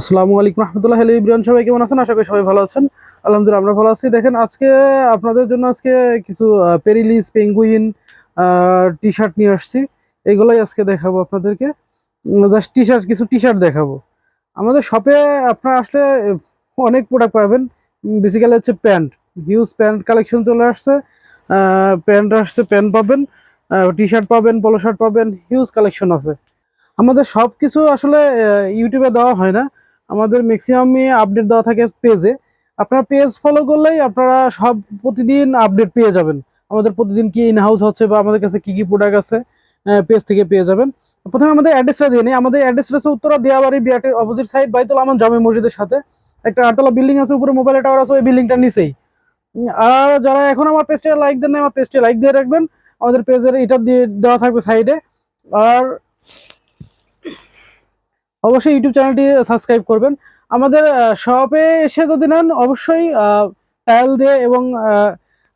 আসসালামু আলাইকুম রহমতুল্লাহ। হ্যালো ইব্রান সবাই কেমন আছেন? আশা করি সবাই ভালো আছেন। আলহামদুলিল্লাহ, আমরা ভালো আছি। দেখেন, আজকে আপনাদের জন্য আজকে কিছু পেরিলিস, পেঙ্গুইন টি শার্ট নিয়ে আসছি। এগুলোই আজকে দেখাবো আপনাদেরকে। জাস্ট টি শার্ট কিছু টি শার্ট দেখাবো। আমাদের শপে আপনারা আসলে অনেক প্রোডাক্ট পাবেন। বেসিক্যালি হচ্ছে প্যান্ট। হিউজ প্যান্ট কালেকশন চলে আসছে। প্যান্ট আসছে, প্যান্ট পাবেন। টি শার্ট পাবেন পলো শার্ট পাবেন। হিউজ কালেকশন আছে। আমাদের সব কিছু আসলে ইউটিউবে দেওয়া হয় না। আমাদের ম্যাক্সিমামই আপডেট দেওয়া থাকে পেজে আপনারা পেজ ফলো করলেই আপনারা সব প্রতিদিন আপডেট পেয়ে যাবেন। আমাদের প্রতিদিন কি ইন হাউস হচ্ছে বা আমাদের কাছে কি কি প্রোডাক্ট আছে পেজ থেকে পেয়ে যাবেন। প্রথমে আমাদের অ্যাড্রেসটা দিয়ে নিই। আমাদের অ্যাড্রেসটা হচ্ছে উত্তরা দিয়াবাড়ি বিআরটির অপোজিট সাইড বাইতুল আমান জামে মসজিদের সাথে। একটা আটতলা বিল্ডিং আছে, উপরে মোবাইল টাওয়ার আছে, ওই বিল্ডিংটার নিচেই। আর যারা এখন আমার পেজটা লাইক দেন না আমার পেজটা লাইক দিয়ে রাখবেন। আমাদের পেজের এটা দিয়ে দেওয়া থাকবে সাইডে আর অবশ্যই ইউটিউব চ্যানেলটি সাবস্ক্রাইব করবেন। আমাদের শপে এসে যদি নেন, অবশ্যই টাইল দিয়ে এবং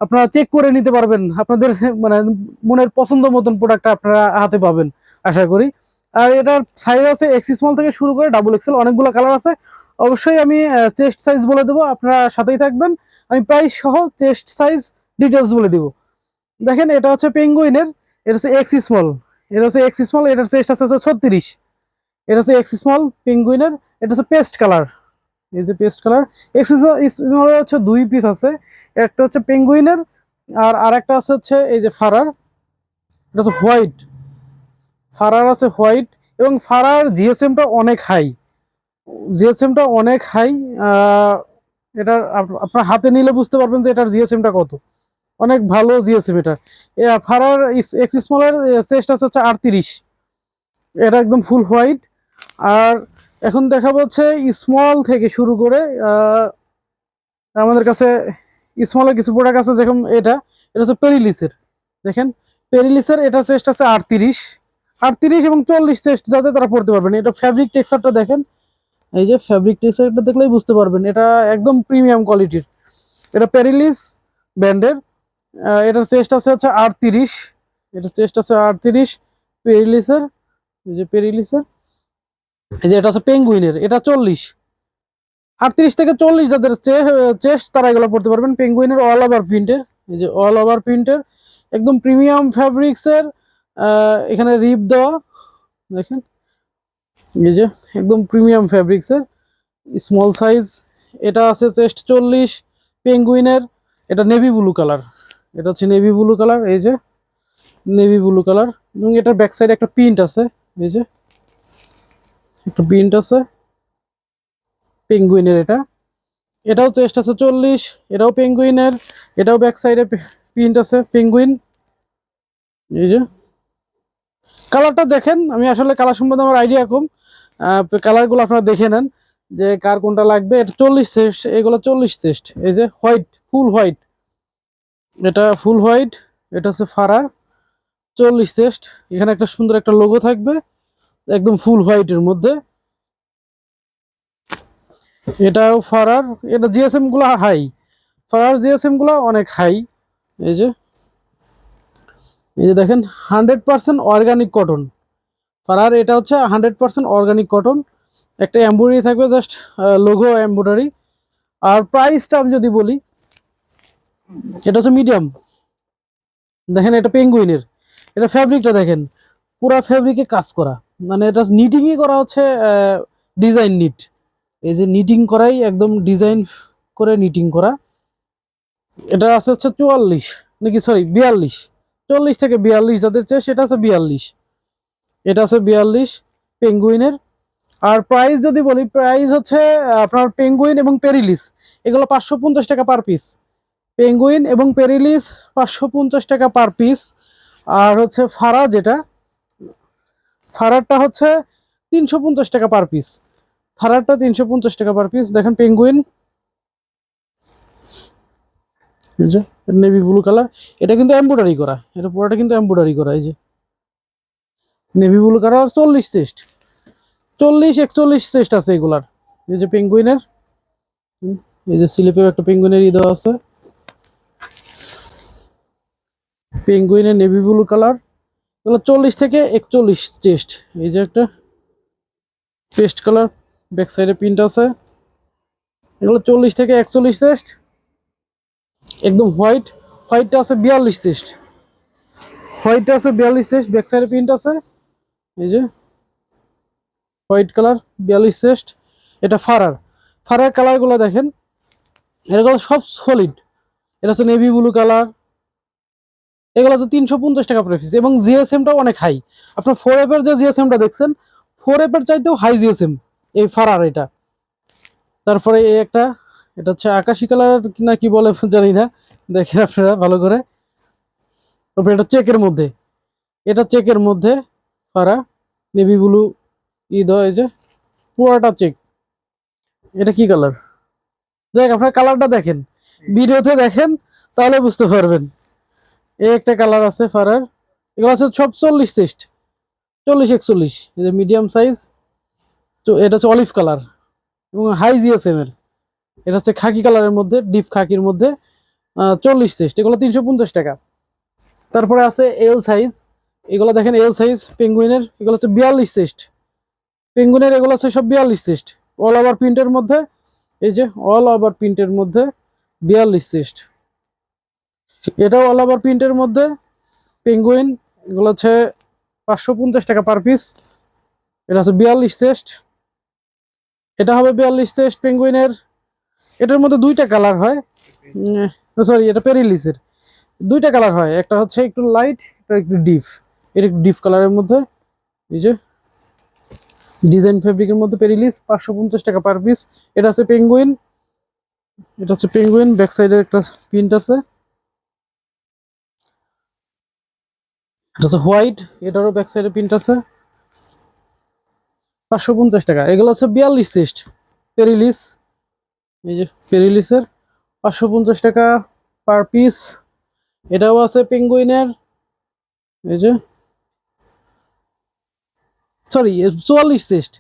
আপনারা চেক করে নিতে পারবেন। আপনাদের মানে মনের পছন্দ মতন প্রোডাক্টটা আপনারা হাতে পাবেন, আশা করি। আর এটার সাইজ আছে এক্স স্মল থেকে শুরু করে ডাবল এক্সেল অনেকগুলো কালার আছে। অবশ্যই আমি চেস্ট সাইজ বলে দেবো, আপনারা সাথেই থাকবেন। আমি প্রাইস সহ চেস্ট সাইজ ডিটেলস বলে দিব। দেখেন, এটা হচ্ছে পেঙ্গুইনের এটা হচ্ছে এক্স স্মল এটা হচ্ছে এক্স স্মল এটার চেস্ট আছে হচ্ছে ছত্রিশ। এটা হচ্ছে এক্স স্মল পেঙ্গুইনের এটা হচ্ছে পেস্ট কালার এই যে পেস্ট কালার এক্স স্মল হচ্ছে দুই পিস আছে। একটা হচ্ছে পেঙ্গুইনের আর আরেকটা আছে হচ্ছে এই যে ফারার এটা হচ্ছে হোয়াইট ফারার আছে হোয়াইট এবং ফারার জিএসএমটা অনেক হাই জিএসএমটা অনেক হাই এটার আপ- আপনার হাতে নিলে বুঝতে পারবেন যে এটার জিএসএমটা কত। অনেক ভালো জিএসএম এটা। ফারার এক্স স্মলের চেস্ট আছে হচ্ছে আটত্রিশ। এটা একদম ফুল হোয়াইট আর এখন দেখা হচ্ছে স্মল থেকে শুরু করে আমাদের কাছে স্মলের কিছু প্রোডাক্ট আছে যেরকম এটা এটা হচ্ছে পেরিলিসের দেখেন পেরিলিসের এটা চেস্ট আছে আটত্রিশ আটত্রিশ এবং চল্লিশ চেস্ট যাতে তারা পড়তে পারবেন। এটা ফ্যাব্রিক টেক্সচারটা দেখেন, এই যে ফ্যাব্রিক টেক্সচারটা দেখলেই বুঝতে পারবেন, এটা একদম প্রিমিয়াম কোয়ালিটির এটা পেরিলিস ব্র্যান্ডের এটার চেস্ট আছে হচ্ছে আটত্রিশ, এটার চেস্ট আছে আটত্রিশ পেরিলিসের এই যে পেরিলিসের এই যে এটা হচ্ছে পেঙ্গুইনের এটা চল্লিশ। আটত্রিশ থেকে চল্লিশ যাদের চেস্ট, তারা এগুলো পড়তে পারবেন। পেঙ্গুইনের অল ওভার প্রিন্টের এই যে অল ওভার প্রিন্টের একদম প্রিমিয়াম ফ্যাব্রিক্সের এখানে রিপ দেওয়া, দেখেন, এই যে একদম প্রিমিয়াম ফ্যাব্রিক্সের স্মল সাইজ এটা আছে চেস্ট চল্লিশ পেঙ্গুইনের এটা নেভি ব্লু কালার এটা হচ্ছে নেভি ব্লু কালার এই যে নেভি ব্লু কালার এবং এটার ব্যাক সাইডে একটা প্রিন্ট আছে, এই যে। একটা প্রিন্ট আছে। পেঙ্গুইনের এটা। এটাও চেস্ট আছে চল্লিশ, এটাও পেঙ্গুইনের এটাও ব্যাক সাইডে প্রিন্ট আছে পেঙ্গুইন এই যে। কালারটা দেখেন, আমি আসলে কালার সম্বন্ধে আমার আইডিয়া কম। কালারগুলো আপনারা দেখে নেন যে কার কোনটা লাগবে। এটা চল্লিশ চেস্ট এগুলো চল্লিশ চেস্ট এই যে হোয়াইট ফুল হোয়াইট এটা ফুল হোয়াইট এটা হচ্ছে ফারার। চল্লিশ চেস্ট এখানে একটা সুন্দর একটা লোগো থাকবে। একদম ফুল হোয়াইটের মধ্যে। এটাও ফারার, এটা জিএসএমগুলো হাই ফারার জিএসএমগুলো অনেক হাই এই যে এই যে দেখেন হান্ড্রেড পার্সেন্ট অর্গানিক কটন ফারার, এটা হচ্ছে হান্ড্রেড পার্সেন্ট অর্গানিক কটন একটা এম্ব্রয়ডারি থাকবে জাস্ট লোগো এম্ব্রয়ডারি আর প্রাইসটা আমি যদি বলি, এটা হচ্ছে মিডিয়াম দেখেন, এটা পেঙ্গুইনের এটা ফ্যাব্রিকটা দেখেন, পুরা ফ্যাব্রিকে কাজ করা। মানে এটা নিটিংই করা হচ্ছে ডিজাইন নিট এই যে নিটিং করাই, একদম ডিজাইন করে নিটিং করা। এটা আছে হচ্ছে চুয়াল্লিশ, নাকি সরি বিয়াল্লিশ। চল্লিশ থেকে বিয়াল্লিশ যাদের চেয়ে সেটা আছে বিয়াল্লিশ। এটা আছে বিয়াল্লিশ পেঙ্গুইনের আর প্রাইস যদি বলি প্রাইস হচ্ছে আপনার পেঙ্গুইন এবং পেরিলিস এগুলো পাঁচশো পঞ্চাশ টাকা পার পিস পেঙ্গুইন এবং পেরিলিস পাঁচশো পঞ্চাশ টাকা পার পিস আর হচ্ছে ফারা যেটা ফারারটা হচ্ছে তিনশো পঞ্চাশ টাকা পার পিস ফারারটা তিনশো পঞ্চাশ টাকা পার পিস দেখেন পেঙ্গুইন নেভি ব্লু কালার এটা কিন্তু এমব্রয়ডারি করা। এটা পুরোটা কিন্তু এমব্রয়ডারি করা, এই যে। নেভি ব্লু কালার চল্লিশ চেস্ট। চল্লিশ, একচল্লিশ চেস্ট আছে এগুলার। এই যে পেঙ্গুইনের এই যে স্লিপেও একটা পেঙ্গুইনের ই দেওয়া আছে। পেঙ্গুইনের নেভি ব্লু কালার এগুলো চল্লিশ থেকে একচল্লিশ টেস্ট এই যে একটা পেস্ট কালার, ব্যাক সাইডে প্রিন্ট আছে। এগুলো চল্লিশ থেকে একচল্লিশ চেস্ট। একদম হোয়াইট, হোয়াইটটা আছে বিয়াল্লিশ চেস্ট। হোয়াইটটা আছে বিয়াল্লিশ চেস্ট, ব্যাক সাইডে প্রিন্ট আছে। এই যে হোয়াইট কালার, বিয়াল্লিশ চেস্ট। এটা ফারার। ফারার কালারগুলো দেখেন, এগুলো সব সলিড এটা হচ্ছে নেভি ব্লু কালার। এগুলো হচ্ছে তিনশো পঞ্চাশ টাকা প্রাইস এবং জিএসএমটাও অনেক হাই আপনার ফোর এফের যে জিএসএমটা দেখছেন ফোর এফের চাইতেও হাই জিএসএম এই ফারার এটা তারপরে এই একটা এটা হচ্ছে আকাশি কালার না কি বলে জানি না। দেখেন আপনারা ভালো করে। তারপরে এটা চেকের মধ্যে। এটা চেকের মধ্যে ফারা নেভি ব্লু ঈদ হয় যে পুরোটা চেক এটা কি কালার দেখ আপনার কালারটা দেখেন। ভিডিওতে দেখেন তাহলে বুঝতে পারবেন। একটা কালার আছে ফারার। এগুলো আছে সব চল্লিশ চেস্ট চল্লিশ একচল্লিশ। এই যে মিডিয়াম সাইজ তো এটা হচ্ছে অলিভ কালার এবং হাই জিএসএম এর এটা হচ্ছে খাকি কালারের মধ্যে ডিপ খাকির মধ্যে চল্লিশ চেস্ট এগুলো তিনশো পঞ্চাশ টাকা। তারপরে আছে এল সাইজ এগুলো দেখেন এল সাইজ পেঙ্গুইনের এগুলো হচ্ছে বিয়াল্লিশ চেস্ট পেঙ্গুইনের এগুলো হচ্ছে সব বিয়াল্লিশ চেস্ট অল ওভার প্রিন্টের মধ্যে, এই যে অল ওভার প্রিন্টের মধ্যে বিয়াল্লিশ চেস্ট এটাও অল ওভার প্রিন্টের মধ্যে। পেঙ্গুইন এগুলো হচ্ছে পাঁচশো পঞ্চাশ টাকা পার পিস এটা হচ্ছে বিয়াল্লিশ চেস্ট এটা হবে বিয়াল্লিশ চেস্ট পেঙ্গুইনের এটার মধ্যে দুইটা কালার হয়। সরি এটা পেরিলিসের দুইটা কালার হয়। একটা হচ্ছে একটু লাইট এটা একটু ডিপ এটা একটু ডিপ কালারের মধ্যে। এই যে ডিজাইন ফেব্রিকের মধ্যে পেরিলিস পাঁচশো পঞ্চাশ টাকা পার পিস এটা আছে পেঙ্গুইন এটা হচ্ছে পেঙ্গুইন ব্যাক সাইডে একটা প্রিন্ট আছে। এটা হচ্ছে হোয়াইট, এটারও ব্যাক সাইডে প্রিন্ট আছে। পাঁচশো পঞ্চাশ টাকা। এগুলো হচ্ছে বিয়াল্লিশ সিস্ট পেরিলিস, এই যে পেরিলিসের। পাঁচশো পঞ্চাশ টাকা পার পিস এটাও আছে পেঙ্গুইনের এই যে সরি চুয়াল্লিশ সিস্ট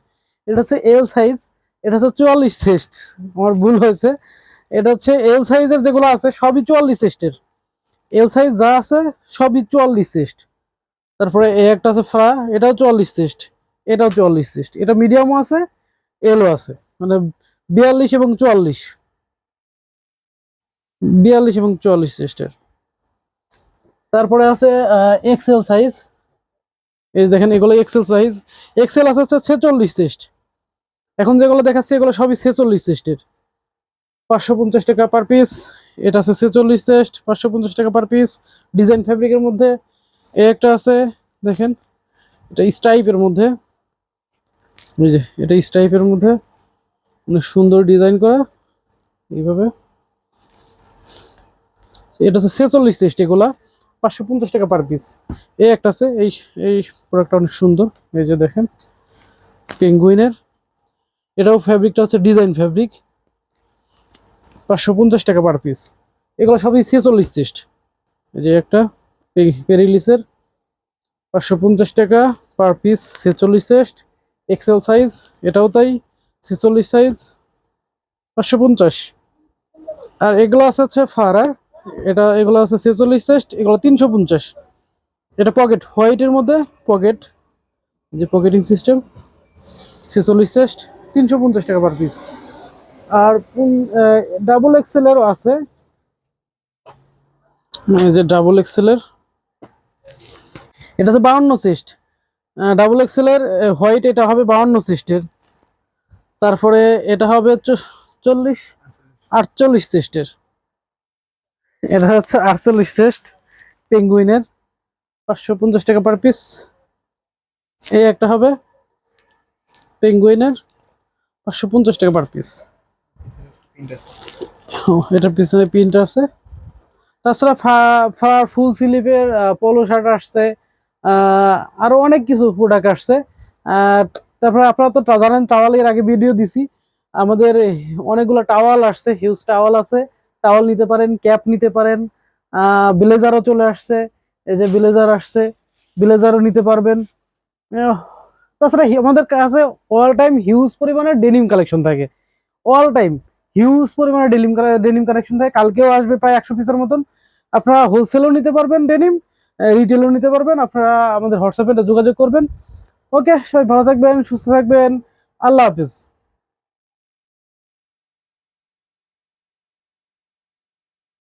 এটা হচ্ছে এল সাইজ এটা হচ্ছে চুয়াল্লিশ সিস্ট আমার ভুল হয়েছে। এটা হচ্ছে এল সাইজের যেগুলো আছে, সবই চুয়াল্লিশ সিস্টের এল সাইজ যা আছে, সবই চুয়াল্লিশ সিস্ট তারপরে এ একটা আছে ফ্রা, এটাও চুয়াল্লিশ সিস্ট, এটাও চুয়াল্লিশ সিস্ট, এটা মিডিয়ামও আছে, এলও আছে মানে বিয়াল্লিশ এবং চুয়াল্লিশ। বিয়াল্লিশ এবং চুয়াল্লিশ সিস্টের। তারপরে আছে এক্সেল সাইজ এই দেখেন এগুলো এক্সেল সাইজ এক্সেল আছে হচ্ছে ছেচল্লিশ সিস্ট। এখন যেগুলো দেখাচ্ছি এগুলো সবই ছেচল্লিশ সিস্টের। পাঁচশো পঞ্চাশ টাকা পার পিস এটা আছে ছেচল্লিশ চেস্ট পাঁচশো পঞ্চাশ টাকা পার পিস ডিজাইন ফ্যাব্রিকের মধ্যে এ একটা আছে, দেখেন, এটা স্টাইপের মধ্যে। যে, এটা স্টাইপের মধ্যে। অনেক সুন্দর ডিজাইন করা, এইভাবে। এটা হচ্ছে ছেচল্লিশ চেস্ট এগুলা পাঁচশো পঞ্চাশ টাকা পার পিস এই একটা আছে, এই এই প্রোডাক্টটা অনেক সুন্দর। এই যে দেখেন পেঙ্গুইনের এটাও ফ্যাব্রিকটা হচ্ছে ডিজাইন ফ্যাব্রিক পাঁচশো পঞ্চাশ টাকা পার পিস এগুলো সবই ছেচল্লিশ চেস্ট এই যে একটা। পেরিলিসের পাঁচশো পঞ্চাশ টাকা পার পিস ছেচল্লিশ চেস্ট এক্সেল সাইজ এটাও তাই, ছেচল্লিশ সাইজ পাঁচশো পঞ্চাশ। আর এগুলো আছে হচ্ছে ফারার এটা, এগুলো আছে ছেচল্লিশ চেস্ট এগুলো তিনশো পঞ্চাশ। এটা পকেট হোয়াইটের মধ্যে পকেট যে পকেটিং সিস্টেম ছেচল্লিশ চেস্ট তিনশো পঞ্চাশ টাকা পার পিস আর ডাবল এক্সেলেরও আছে। যে ডাবল এক্সেলের এটা হচ্ছে বাউন্ন সিস্ট। ডাবল এক্সেলের হোয়াইট এটা হবে বাউন্ন সিস্টের। তারপরে এটা হবে চল্লিশ, আটচল্লিশ সিস্টের। এটা হচ্ছে আটচল্লিশ সিস্ট পেঙ্গুইনের পাঁচশো পঞ্চাশ টাকা পার পিস এই একটা হবে পেঙ্গুইনের পাঁচশো পঞ্চাশ টাকা পার পিস এটার পিছনে প্রিন্ট আছে। তাছাড়া ফুল স্লিভের পলো শার্ট আসছে। আহ, আরও অনেক কিছু প্রোডাক্ট আসছে। তারপরে আপনারা তো জানেন টাওয়াল এর আগে ভিডিও দিছি। আমাদের অনেকগুলো টাওয়াল আসছে হিউজ টাওয়াল আছে। টাওয়াল নিতে পারেন ক্যাপ নিতে পারেন। ব্লেজারও চলে আসছে। এই যে ব্লেজার আসছে ব্লেজারও নিতে পারবেন। তাছাড়া আমাদের কাছে অল টাইম হিউজ পরিমাণে ডেনিম কালেকশন থাকে। অল টাইম হিউজ পরিমাণে ডেনিম ডেনিম কালেকশন থাকে। কালকেও আসবে প্রায় একশো পিসের মতন। আপনারা হোলসেলও নিতে পারবেন ডেনিম রিটেলও নিতে পারবেন। আপনারা আমাদের হোয়াটসঅ্যাপে যোগাযোগ করবেন। ওকে সবাই ভালো থাকবেন, সুস্থ থাকবেন। আল্লাহ হাফিজ।